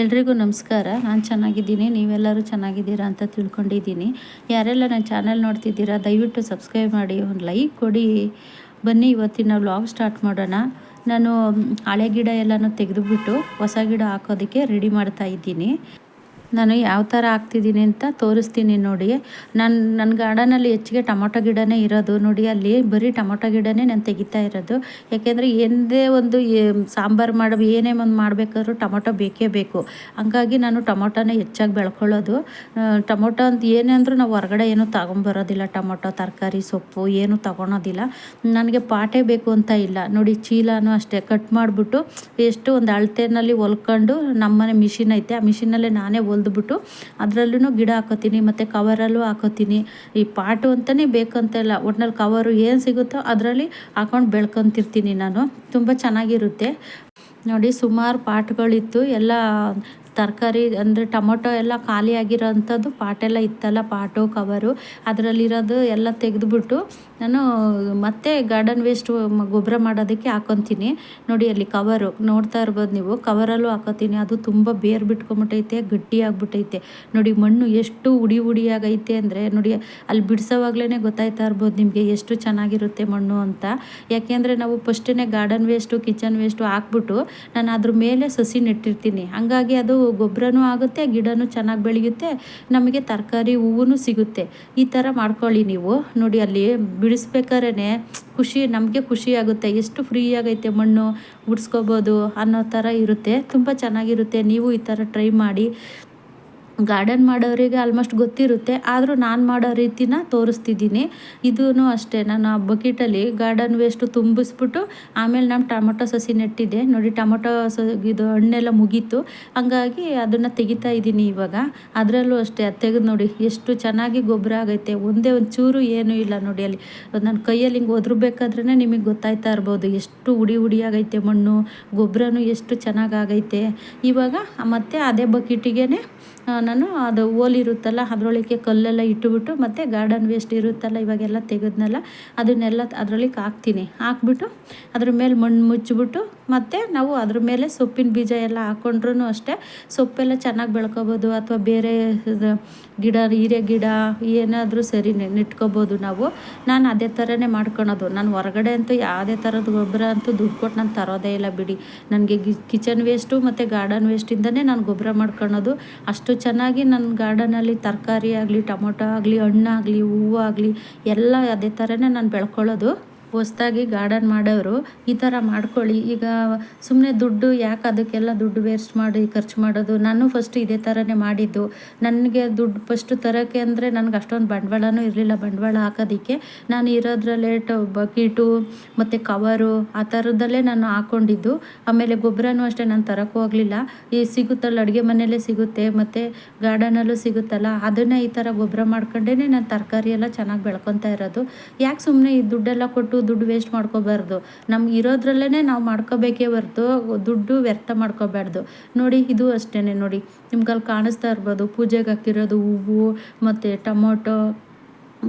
ಎಲ್ರಿಗೂ ನಮಸ್ಕಾರ. ನಾನು ಚೆನ್ನಾಗಿದ್ದೀನಿ, ನೀವೆಲ್ಲರೂ ಚೆನ್ನಾಗಿದ್ದೀರಾ ಅಂತ ತಿಳ್ಕೊಂಡಿದ್ದೀನಿ. ಯಾರೆಲ್ಲ ನನ್ನ ಚಾನಲ್ ನೋಡ್ತಿದ್ದೀರಾ, ದಯವಿಟ್ಟು ಸಬ್ಸ್ಕ್ರೈಬ್ ಮಾಡಿ, ಒಂದು ಲೈಕ್ ಕೊಡಿ. ಬನ್ನಿ, ಇವತ್ತಿನ ವ್ಲಾಗ್ ಸ್ಟಾರ್ಟ್ ಮಾಡೋಣ. ನಾನು ಹಳೆ ಗಿಡ ಎಲ್ಲನೂ ತೆಗೆದುಬಿಟ್ಟು ಹೊಸ ಗಿಡ ಹಾಕೋದಕ್ಕೆ ರೆಡಿ ಮಾಡ್ತಾ ಇದ್ದೀನಿ. ನಾನು ಯಾವ ಥರ ಹಾಕ್ತಿದ್ದೀನಿ ಅಂತ ತೋರಿಸ್ತೀನಿ ನೋಡಿ. ನಾನು ನನ್ನ ಗಾರ್ಡನಲ್ಲಿ ಹೆಚ್ಚಿಗೆ ಟೊಮೊಟೊ ಗಿಡನೇ ಇರೋದು ನೋಡಿ. ಅಲ್ಲಿ ಬರೀ ಟೊಮೊಟೊ ಗಿಡನೇ ನಾನು ತೆಗಿತಾ ಇರೋದು. ಯಾಕೆಂದರೆ ಎಂದೇ ಒಂದು ಸಾಂಬಾರು ಮಾಡೋ ಏನೇ ಒಂದು ಮಾಡಬೇಕಾದ್ರೂ ಟೊಮೊಟೊ ಬೇಕೇ ಬೇಕು. ಹಂಗಾಗಿ ನಾನು ಟೊಮೊಟೊನೇ ಹೆಚ್ಚಾಗಿ ಬೆಳ್ಕೊಳ್ಳೋದು. ಟೊಮೊಟೊ ಅಂತ ಏನೇ ಅಂದರೂ ನಾವು ಹೊರಗಡೆ ಏನೂ ತಗೊಂಬರೋದಿಲ್ಲ. ಟೊಮೊಟೊ, ತರಕಾರಿ, ಸೊಪ್ಪು ಏನು ತೊಗೊಳೋದಿಲ್ಲ. ನನಗೆ ಪಾಟೇ ಬೇಕು ಅಂತ ಇಲ್ಲ. ನೋಡಿ ಚೀಲನೂ ಅಷ್ಟೇ. ಕಟ್ ಮಾಡಿಬಿಟ್ಟು ಎಷ್ಟು ಒಂದು ಅಳತೆನಲ್ಲಿ ಹೊಲ್ಕೊಂಡು ನಮ್ಮನೆ ಮಿಷಿನ್ ಐತೆ. ಆ ಮಿಷಿನಲ್ಲೇ ನಾನೇ ಹೊಲ್ ಹೊಲ್ದ್ಬಿಟ್ಟು ಅದರಲ್ಲೂ ಗಿಡ ಹಾಕೋತೀನಿ, ಮತ್ತು ಕವರಲ್ಲೂ ಹಾಕೋತೀನಿ. ಈ ಪಾಟು ಅಂತಲೇ ಬೇಕಂತೆಲ್ಲ ಒಟ್ನಲ್ಲಿ ಕವರು ಏನು ಸಿಗುತ್ತೋ ಅದರಲ್ಲಿ ಹಾಕೊಂಡು ಬೆಳ್ಕೊತಿರ್ತೀನಿ ನಾನು. ತುಂಬ ಚೆನ್ನಾಗಿರುತ್ತೆ. ನೋಡಿ, ಸುಮಾರು ಪಾಟ್ಗಳಿತ್ತು. ಎಲ್ಲ ತರಕಾರಿ ಅಂದರೆ ಟೊಮೊಟೊ ಎಲ್ಲ ಖಾಲಿ ಆಗಿರೋ ಅಂಥದ್ದು ಪಾಟೆಲ್ಲ ಇತ್ತಲ್ಲ ಪಾಟು, ಕವರು, ಅದರಲ್ಲಿರೋದು ಎಲ್ಲ ತೆಗೆದುಬಿಟ್ಟು ನಾನು ಮತ್ತೆ ಗಾರ್ಡನ್ ವೇಸ್ಟ್ ಗೊಬ್ಬರ ಮಾಡೋದಕ್ಕೆ ಹಾಕೊತೀನಿ. ನೋಡಿ ಅಲ್ಲಿ ಕವರು, ನೋಡ್ತಾ ಇರ್ಬೋದು ನೀವು, ಕವರಲ್ಲೂ ಹಾಕೋತೀನಿ. ಅದು ತುಂಬ ಬೇರು ಬಿಟ್ಕೊಂಬಿಟ್ಟೈತೆ ಗಟ್ಟಿ ಆಗಿಬಿಟ್ಟೈತೆ ನೋಡಿ ಮಣ್ಣು ಎಷ್ಟು ಉಡಿ ಉಡಿಯಾಗೈತೆ ಅಂದರೆ, ನೋಡಿ ಅಲ್ಲಿ ಬಿಡಿಸೋವಾಗ್ಲೇ ಗೊತ್ತಾಯ್ತಾ ಇರ್ಬೋದು ನಿಮಗೆ ಎಷ್ಟು ಚೆನ್ನಾಗಿರುತ್ತೆ ಮಣ್ಣು ಅಂತ. ಯಾಕೆಂದರೆ ನಾವು ಫಸ್ಟೇ ಗಾರ್ಡನ್ ವೇಸ್ಟು ಕಿಚನ್ ವೇಸ್ಟು ಹಾಕ್ಬಿಟ್ಟು ನಾನು ಅದ್ರ ಮೇಲೆ ಸಸಿ ನೆಟ್ಟಿರ್ತೀನಿ. ಹಂಗಾಗಿ ಅದು ಗೊಬ್ಬರನೂ ಆಗುತ್ತೆ, ಗಿಡನೂ ಚೆನ್ನಾಗಿ ಬೆಳೆಯುತ್ತೆ, ನಮಗೆ ತರಕಾರಿ ಹೂವು ಸಿಗುತ್ತೆ. ಈ ಥರ ಮಾಡ್ಕೊಳ್ಳಿ ನೀವು. ನೋಡಿ, ಅಲ್ಲಿ ಬಿಡಿಸ್ಬೇಕಾದ್ರೆ ಖುಷಿ, ನಮಗೆ ಖುಷಿ ಆಗುತ್ತೆ. ಎಷ್ಟು ಫ್ರೀ ಆಗೈತೆ ಮಣ್ಣು ಬಿಡಿಸ್ಕೋಬೋದು ಅನ್ನೋ ಥರ ಇರುತ್ತೆ. ತುಂಬ ಚೆನ್ನಾಗಿರುತ್ತೆ. ನೀವು ಈ ಥರ ಟ್ರೈ ಮಾಡಿ. ಗಾರ್ಡನ್ ಮಾಡೋರಿಗೆ ಆಲ್ಮೋಸ್ಟ್ ಗೊತ್ತಿರುತ್ತೆ, ಆದರೂ ನಾನು ಮಾಡೋ ರೀತಿನ ತೋರಿಸ್ತಿದ್ದೀನಿ. ಇದೂ ಅಷ್ಟೇ, ನಾನು ಆ ಬಕೆಟಲ್ಲಿ ಗಾರ್ಡನ್ ವೇಸ್ಟು ತುಂಬಿಸ್ಬಿಟ್ಟು, ಆಮೇಲೆ ನಾನು ಟೊಮೊಟೊ ಸಸಿ ನೆಟ್ಟಿದ್ದೆ. ನೋಡಿ, ಟೊಮೊಟೊ ಸ, ಇದು ಹಣ್ಣೆಲ್ಲ ಮುಗೀತು. ಹಂಗಾಗಿ ಅದನ್ನು ತೆಗಿತಾ ಇದ್ದೀನಿ ಇವಾಗ. ಅದರಲ್ಲೂ ಅಷ್ಟೇ, ಅದು ತೆಗೆದು ನೋಡಿ, ಎಷ್ಟು ಚೆನ್ನಾಗಿ ಗೊಬ್ಬರ ಆಗೈತೆ. ಒಂದೇ ಒಂದು ಚೂರು ಏನೂ ಇಲ್ಲ ನೋಡಿ ಅಲ್ಲಿ. ನನ್ನ ಕೈಯಲ್ಲಿ ಹಿಂಗೆ ಒದ್ರಬೇಕಾದ್ರೇ ನಿಮಗೆ ಗೊತ್ತಾಯ್ತಾ ಇರ್ಬೋದು, ಎಷ್ಟು ಉಡಿ ಉಡಿಯಾಗೈತೆ ಮಣ್ಣು ಗೊಬ್ಬರನೂ ಎಷ್ಟು ಚೆನ್ನಾಗಾಗೈತೆ ಇವಾಗ ಮತ್ತೆ ಅದೇ ಬಕೆಟಿಗೆ ನಾನು ಅದು ಓಲಿರುತ್ತಲ್ಲ ಅದರೊಳಗೆ ಕಲ್ಲೆಲ್ಲ ಇಟ್ಟುಬಿಟ್ಟು ಮತ್ತು ಗಾರ್ಡನ್ ವೇಸ್ಟ್ ಇರುತ್ತಲ್ಲ, ಇವಾಗೆಲ್ಲ ತೆಗೆದ್ನಲ್ಲ, ಅದನ್ನೆಲ್ಲ ಅದರೊಳಗೆ ಹಾಕ್ತೀನಿ. ಹಾಕ್ಬಿಟ್ಟು ಅದ್ರ ಮೇಲೆ ಮಣ್ಣು ಮುಚ್ಚಿಬಿಟ್ಟು ಮತ್ತು ನಾವು ಅದ್ರ ಮೇಲೆ ಸೊಪ್ಪಿನ ಬೀಜ ಎಲ್ಲ ಹಾಕ್ಕೊಂಡ್ರೂ ಅಷ್ಟೇ, ಸೊಪ್ಪೆಲ್ಲ ಚೆನ್ನಾಗಿ ಬೆಳ್ಕೊಬೋದು ಅಥವಾ ಬೇರೆ ಗಿಡ, ಹೀರೆ ಗಿಡ ಏನಾದರೂ ಸರಿ ನೆಟ್ಕೋಬೋದು ನಾವು. ನಾನು ಅದೇ ಥರನೇ ಮಾಡ್ಕೊಳೋದು. ನಾನು ಹೊರಗಡೆ ಅಂತೂ ಯಾವುದೇ ಥರದ ಗೊಬ್ಬರ ಅಂತೂ ದುಡ್ಡು ಕೊಟ್ಟು ನಾನು ತರೋದೇ ಇಲ್ಲ ಬಿಡಿ. ನನಗೆ ಕಿಚನ್ ವೇಸ್ಟು ಮತ್ತು ಗಾರ್ಡನ್ ವೇಸ್ಟಿಂದನೇ ನಾನು ಗೊಬ್ಬರ ಮಾಡ್ಕೊಳೋದು. ಅಷ್ಟು ಚೆನ್ನಾಗಿ ನನ್ನ ಗಾರ್ಡನಲ್ಲಿ ತರಕಾರಿ ಆಗಲಿ ಟೊಮೊಟೊ ಆಗಲಿ ಹಣ್ಣಾಗಲಿ ಆಗಲಿ ಎಲ್ಲ ಅದೇ ಥರನೇ ನಾನು ಬೆಳ್ಕೊಳ್ಳೋದು. ಹೊಸ್ದಾಗಿ ಗಾರ್ಡನ್ ಮಾಡೋರು ಈ ಥರ ಮಾಡ್ಕೊಳ್ಳಿ. ಈಗ ಸುಮ್ಮನೆ ದುಡ್ಡು ಯಾಕೆ ಅದಕ್ಕೆಲ್ಲ ದುಡ್ಡು ವೇಸ್ಟ್ ಮಾಡಿ ಖರ್ಚು ಮಾಡೋದು? ನಾನು ಫಸ್ಟ್ ಇದೇ ಥರನೇ ಮಾಡಿದ್ದು. ನನಗೆ ದುಡ್ಡು ಫಸ್ಟು ತರೋಕ್ಕೆ ಅಂದರೆ ನನಗೆ ಅಷ್ಟೊಂದು ಬಂಡವಾಳನೂ ಇರಲಿಲ್ಲ. ಬಂಡವಾಳ ಹಾಕೋದಕ್ಕೆ ನಾನು ಇರೋದ್ರಲ್ಲೇ ಟ, ಬಕೀಟು, ಮತ್ತು ಕವರು ಆ ಥರದಲ್ಲೇ ನಾನು ಹಾಕ್ಕೊಂಡಿದ್ದು ಆಮೇಲೆ ಗೊಬ್ಬರನೂ ಅಷ್ಟೇ, ನಾನು ತರೋಕ್ಕೂ ಹೋಗಲಿಲ್ಲ. ಈ ಸಿಗುತ್ತಲ್ಲ, ಅಡುಗೆ ಮನೆಯಲ್ಲೇ ಸಿಗುತ್ತೆ, ಮತ್ತು ಗಾರ್ಡನಲ್ಲೂ ಸಿಗುತ್ತಲ್ಲ. ಅದನ್ನೇ ಈ ಥರ ಗೊಬ್ಬರ ಮಾಡ್ಕೊಂಡೇ ನಾನು ತರಕಾರಿ ಎಲ್ಲ ಚೆನ್ನಾಗಿ ಬೆಳ್ಕೊತಾ ಇರೋದು. ಯಾಕೆ ಸುಮ್ಮನೆ ಈ ದುಡ್ಡೆಲ್ಲ ಕೊಟ್ಟು ದುಡ್ಡು ವೇಸ್ಟ್ ಮಾಡ್ಕೋಬಾರ್ದು. ನಮ್ಗೆ ಇರೋದ್ರಲ್ಲೇ ನಾವು ಮಾಡ್ಕೋಬೇಕೇ ಹೊರ್ತು ದುಡ್ಡು ವ್ಯರ್ಥ ಮಾಡ್ಕೋಬಾರ್ದು. ನೋಡಿ, ಇದು ಅಷ್ಟೇ ನೋಡಿ. ನಿಮ್ಗಲ್ಲಿ ಕಾಣಿಸ್ತಾ ಇರ್ಬೋದು, ಪೂಜೆಗೆ ಹಾಕಿರೋದು ಹೂವು ಮತ್ತು tomato,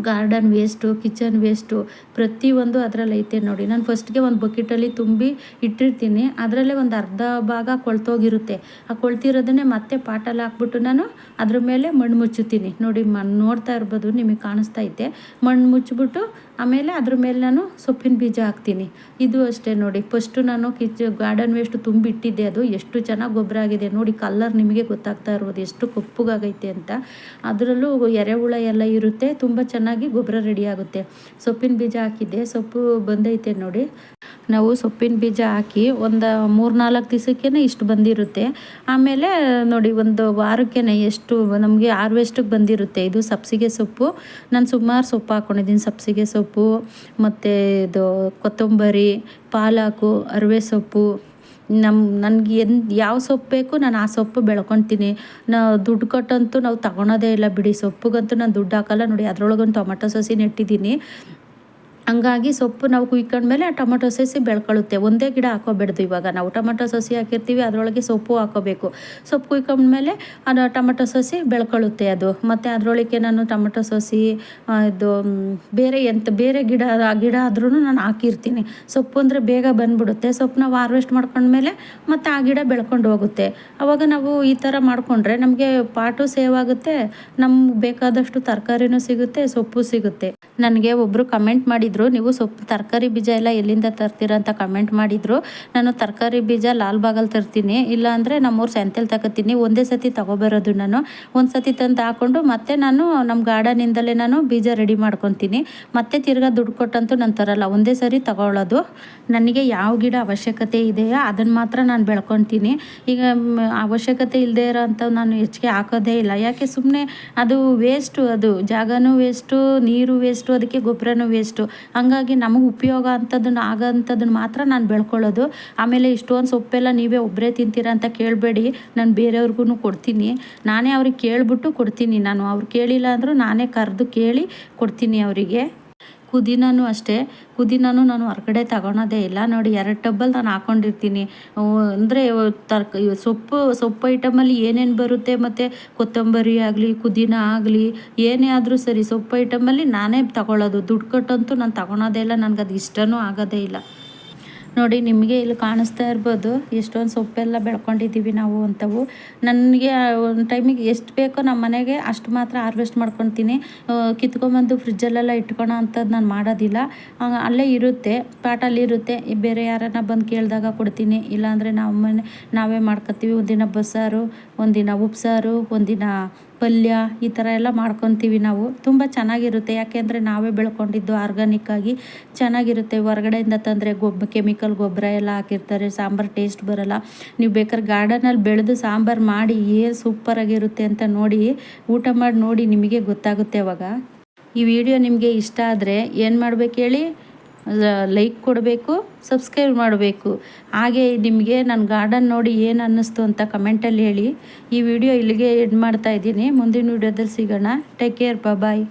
garden waste kitchen waste ಪ್ರತಿಯೊಂದು ಅದರಲ್ಲಿ ಐತೆ ನೋಡಿ. ನಾನು ಫಸ್ಟ್ಗೆ ಒಂದು ಬಕೆಟಲ್ಲಿ ತುಂಬಿ ಇಟ್ಟಿರ್ತೀನಿ. ಅದರಲ್ಲೇ ಒಂದು ಅರ್ಧ ಭಾಗ ಕೊಳ್ತೋಗಿರುತ್ತೆ. ಆ ಕೊಳ್ತಿರೋದನ್ನೇ ಮತ್ತೆ ಪಾಟಲ್ಲಿ ಹಾಕ್ಬಿಟ್ಟು ನಾನು ಅದ್ರ ಮೇಲೆ ಮಣ್ಣು ಮುಚ್ಚುತ್ತೀನಿ. ನೋಡಿ ಮ ನೋಡ್ತಾ ಇರ್ಬೋದು, ನಿಮಗೆ ಕಾಣಿಸ್ತಾ ಐತೆ. ಮಣ್ಣು ಮುಚ್ಚಿಬಿಟ್ಟು ಆಮೇಲೆ ಅದ್ರ ಮೇಲೆ ನಾನು ಸೊಪ್ಪಿನ ಬೀಜ ಹಾಕ್ತೀನಿ. ಇದು ಅಷ್ಟೇ ನೋಡಿ ಫಸ್ಟು ನಾನು ಕಿಚ್ ಗಾರ್ಡನ್ ವೇಸ್ಟ್ ತುಂಬಿಟ್ಟಿದ್ದೆ ಅದು, ಎಷ್ಟು ಚೆನ್ನಾಗಿ ಗೊಬ್ಬರ ಆಗಿದೆ ನೋಡಿ ಕಲ್ಲರ್ ನಿಮಗೆ ಗೊತ್ತಾಗ್ತಾ ಇರ್ಬೋದು, ಎಷ್ಟು ಕಪ್ಪುಗಾಗೈತೆ ಅಂತ. ಅದರಲ್ಲೂ ಎರೆಹುಳ ಎಲ್ಲ ಇರುತ್ತೆ, ತುಂಬ ಚೆನ್ನಾಗಿ ಗೊಬ್ಬರ ರೆಡಿ ಆಗುತ್ತೆ. ಸೊಪ್ಪಿನ ಬೀಜ ಹಾಕಿದ್ದೆ, ಸೊಪ್ಪು ಬಂದೈತೆ ನೋಡಿ. ನಾವು ಸೊಪ್ಪಿನ ಬೀಜ ಹಾಕಿ ಒಂದು ಮೂರು ನಾಲ್ಕು ದಿವಸಕ್ಕೇ ಇಷ್ಟು ಬಂದಿರುತ್ತೆ. ಆಮೇಲೆ ನೋಡಿ, ಒಂದು ವಾರಕ್ಕೆ ಎಷ್ಟು ನಮಗೆ ಹಾರ್ವೆಸ್ಟಿಗೆ ಬಂದಿರುತ್ತೆ, ಇದು ಸಬ್ಸಿಗೆ ಸೊಪ್ಪು. ನಾನು ಸುಮಾರು ಸೊಪ್ಪು ಹಾಕ್ಕೊಂಡಿದ್ದೀನಿ ಸಬ್ಸಿಗೆ ಸೊಪ್ಪು. ಮತ್ತು ಇದು ಕೊತ್ತಂಬರಿ, ಪಾಲಾಕು, ಅರಿವೆ ಸೊಪ್ಪು. ನಮ್ಮ ನನಗೆ ಎನ್, ಯಾವ ಸೊಪ್ಪು ಬೇಕು ನಾನು ಆ ಸೊಪ್ಪು ಬೆಳ್ಕೊತೀನಿ. ನಾ, ದುಡ್ಡು ಕೊಟ್ಟಂತೂ ನಾವು ತಗೊಳೋದೇ ಇಲ್ಲ ಬಿಡಿ. ಸೊಪ್ಪಿಗಂತೂ ನಾನು ದುಡ್ಡು ಹಾಕಲ್ಲ ನೋಡಿ, ಅದರೊಳಗೊಂದು ಟೊಮೆಟೊ ಸಸಿ ನೆಟ್ಟಿದ್ದೀನಿ ಹಂಗಾಗಿ ಸೊಪ್ಪು ನಾವು ಕುಯ್ಕೊಂಡ್ಮೇಲೆ ಆ ಟೊಮೊಟೊ ಸಸಿ ಬೆಳ್ಕೊಳ್ಳುತ್ತೆ. ಒಂದೇ ಗಿಡ ಹಾಕೋಬೇಡ್ದು ಇವಾಗ. ನಾವು ಟೊಮೊಟೊ ಸಸಿ ಹಾಕಿರ್ತೀವಿ, ಅದರೊಳಗೆ ಸೊಪ್ಪು ಹಾಕೋಬೇಕು. ಸೊಪ್ಪು ಕುಯ್ಕೊಂಡ್ಮೇಲೆ ಅದು ಟೊಮೊಟೊ ಸಸಿ ಬೆಳ್ಕೊಳ್ಳುತ್ತೆ ಅದು. ಮತ್ತು ಅದರೊಳಗೆ ನಾನು ಟೊಮೊಟೊ ಸಸಿ ಇದು ಬೇರೆ ಎಂತ, ಬೇರೆ ಗಿಡ ಆ ಗಿಡ ಆದ್ರೂ ನಾನು ಹಾಕಿರ್ತೀನಿ. ಸೊಪ್ಪು ಅಂದರೆ ಬೇಗ ಬಂದ್ಬಿಡುತ್ತೆ. ಸೊಪ್ಪು ನಾವು ಹಾರ್ವೆಸ್ಟ್ ಮಾಡ್ಕೊಂಡ್ಮೇಲೆ ಮತ್ತು ಆ ಗಿಡ ಬೆಳ್ಕೊಂಡು ಹೋಗುತ್ತೆ. ಆವಾಗ ನಾವು ಈ ಥರ ಮಾಡಿಕೊಂಡ್ರೆ ನಮಗೆ ಪಾಟು ಸೇವ್ ಆಗುತ್ತೆ, ನಮ್ಗೆ ಬೇಕಾದಷ್ಟು ತರಕಾರಿನೂ ಸಿಗುತ್ತೆ, ಸೊಪ್ಪು ಸಿಗುತ್ತೆ. ನನಗೆ ಒಬ್ಬರು ಕಮೆಂಟ್ ಮಾಡಿದರು, ನೀವು ಸೊಪ್ಪು, ತರಕಾರಿ ಬೀಜ ಎಲ್ಲ ಎಲ್ಲಿಂದ ತರ್ತೀರ ಅಂತ ಕಮೆಂಟ್ ಮಾಡಿದರು. ನಾನು ತರಕಾರಿ ಬೀಜ ಲಾಲ್ಬಾಗಲ್ಲಿ ತರ್ತೀನಿ ಇಲ್ಲಾಂದರೆ ನಮ್ಮೂರು ಸಂತೆಲಿ ತಗೋತೀನಿ, ಒಂದೇ ಸತಿ ತಗೊಬರೋದು ನಾನು. ಒಂದು ಸತಿ ತಂದು ಹಾಕ್ಕೊಂಡು ಮತ್ತೆ ನಾನು ನಮ್ಮ ಗಾರ್ಡನಿಂದಲೇ ನಾನು ಬೀಜ ರೆಡಿ ಮಾಡ್ಕೊತೀನಿ. ಮತ್ತೆ ತಿರ್ಗಾ ದುಡ್ಡು ಕೊಟ್ಟಂತೂ ನಾನು ತರಲ್ಲ, ಒಂದೇ ಸರಿ ತಗೊಳ್ಳೋದು. ನನಗೆ ಯಾವ ಗಿಡ ಅವಶ್ಯಕತೆ ಇದೆಯೋ ಅದನ್ನು ಮಾತ್ರ ನಾನು ಬೆಳ್ಕೊತೀನಿ. ಈಗ ಅವಶ್ಯಕತೆ ಇಲ್ಲದೆ ಇರೋ ನಾನು ಹೆಚ್ಚಿಗೆ ಹಾಕೋದೇ ಇಲ್ಲ. ಯಾಕೆ ಸುಮ್ಮನೆ ಅದು ವೇಸ್ಟು ಅದು ಜಾಗನೂ ವೇಸ್ಟು ನೀರು ವೇಸ್ಟು ಅದಕ್ಕೆ ಗೊಬ್ಬರನೂ ವೇಸ್ಟು. ಹಂಗಾಗಿ ನಮಗೆ ಉಪಯೋಗ ಅಂಥದ್ದನ್ನು ಆಗೋಂಥದ್ದನ್ನು ಮಾತ್ರ ನಾನು ಬೆಳ್ಕೊಳ್ಳೋದು. ಆಮೇಲೆ ಇಷ್ಟೊಂದು ಸೊಪ್ಪೆಲ್ಲ ನೀವೇ ಒಬ್ಬರೇ ತಿಂತೀರಾ ಅಂತ ಕೇಳಬೇಡಿ. ನಾನು ಬೇರೆಯವ್ರಿಗೂ ಕೊಡ್ತೀನಿ. ನಾನೇ ಅವ್ರಿಗೆ ಕೇಳಿಬಿಟ್ಟು ಕೊಡ್ತೀನಿ ನಾನು. ಅವ್ರು ಕೇಳಿಲ್ಲ ಅಂದರೂ ನಾನೇ ಕರೆದು ಕೇಳಿ ಕೊಡ್ತೀನಿ ಅವರಿಗೆ. ಪುದೀನನೂ ಅಷ್ಟೇ. ಪುದೀನನೂ ನಾನು ಹೊರಗಡೆ ತಗೊಳೋದೇ ಇಲ್ಲ. ನೋಡಿ, ಎರಡು ಟಬ್ಬಲ್ಲಿ ನಾನು ಹಾಕ್ಕೊಂಡಿರ್ತೀನಿ ಅಂದರೆ ತರ್ಕ ಸೊಪ್ಪು ಸೊಪ್ಪು ಐಟಮಲ್ಲಿ ಏನೇನು ಬರುತ್ತೆ ಮತ್ತು ಕೊತ್ತಂಬರಿ ಆಗಲಿ, ಪುದೀನ ಆಗಲಿ, ಏನೇ ಆದರೂ ಸರಿ ಸೊಪ್ಪು ಐಟಮಲ್ಲಿ ನಾನೇ ತಗೊಳ್ಳೋದು ದುಡ್ಡು ಕಟ್ಟಂತೂ ನಾನು ತಗೊಳೋದೇ ಇಲ್ಲ. ನನಗೆ ಅದು ಇಷ್ಟನೂ ಆಗೋದೇ ಇಲ್ಲ. ನೋಡಿ, ನಿಮಗೆ ಇಲ್ಲಿ ಕಾಣಿಸ್ತಾ ಇರ್ಬೋದು, ಎಷ್ಟೊಂದು ಸೊಪ್ಪೆಲ್ಲ ಬೆಳ್ಕೊಂಡಿದ್ದೀವಿ ನಾವು ಅಂಥವು ನನಗೆ ಒಂದು ಟೈಮಿಗೆ ಎಷ್ಟು ಬೇಕೋ ನಮ್ಮ ಮನೆಗೆ ಅಷ್ಟು ಮಾತ್ರ ಹಾರ್ವೆಸ್ಟ್ ಮಾಡ್ಕೊತೀನಿ. ಕಿತ್ಕೊಂಬಂದು ಫ್ರಿಜ್ಜಲ್ಲೆಲ್ಲ ಇಟ್ಕೊಳೋ ಅಂಥದ್ದು ನಾನು ಮಾಡೋದಿಲ್ಲ. ಅಲ್ಲೇ ಇರುತ್ತೆ, ಪಾಟಲ್ಲಿ ಇರುತ್ತೆ. ಬೇರೆ ಯಾರನ್ನ ಬಂದು ಕೇಳಿದಾಗ ಕೊಡ್ತೀನಿ. ಇಲ್ಲಾಂದರೆ ನಾವು ಮನೆ, ನಾವೇ ಮಾಡ್ಕೊತೀವಿ ಒಂದಿನ ಬಸ್ಸಾರು, ಒಂದಿನ ಉಪ್ಸಾರು, ಒಂದಿನ ಪಲ್ಯ ಈ ಥರ ಎಲ್ಲ ಮಾಡ್ಕೊತೀವಿ ನಾವು. ತುಂಬ ಚೆನ್ನಾಗಿರುತ್ತೆ. ಯಾಕೆಂದರೆ ನಾವೇ ಬೆಳ್ಕೊಂಡಿದ್ದು ಆರ್ಗಾನಿಕ್ ಆಗಿ ಚೆನ್ನಾಗಿರುತ್ತೆ. ಹೊರಗಡೆಯಿಂದ ತಂದರೆ ಗೊಬ್ಬ ಕೆಮಿಕಲ್ ಗೊಬ್ಬರ ಎಲ್ಲ ಹಾಕಿರ್ತಾರೆ. ಸಾಂಬಾರು ಟೇಸ್ಟ್ ಬರೋಲ್ಲ. ನೀವು ಬೇಕಾದ್ರೆ ಗಾರ್ಡನಲ್ಲಿ ಬೆಳೆದು ಸಾಂಬಾರು ಮಾಡಿ ಏನು ಸೂಪರಾಗಿರುತ್ತೆ ಅಂತ ನೋಡಿ, ಊಟ ಮಾಡಿ ನೋಡಿ ನಿಮಗೆ ಗೊತ್ತಾಗುತ್ತೆ ಅವಾಗ. ಈ ವಿಡಿಯೋ ನಿಮಗೆ ಇಷ್ಟ ಆದರೆ ಏನು ಮಾಡ್ಬೇಕು ಹೇಳಿ? ಲೈಕ್ ಕೊಡಬೇಕು ಸಬ್ಸ್ಕ್ರೈಬ್ ಮಾಡಬೇಕು. ಹಾಗೆ ನಿಮಗೆ ನನ್ನ ಗಾರ್ಡನ್ ನೋಡಿ ಏನು ಅನ್ನಿಸ್ತು ಅಂತ ಕಮೆಂಟಲ್ಲಿ ಹೇಳಿ. ಈ ವಿಡಿಯೋ ಇಲ್ಲಿಗೆ ಎಡ್ ಮಾಡ್ತಾ ಇದ್ದೀನಿ. ಮುಂದಿನ ವಿಡಿಯೋದಲ್ಲಿ ಸಿಗೋಣ. Take care bye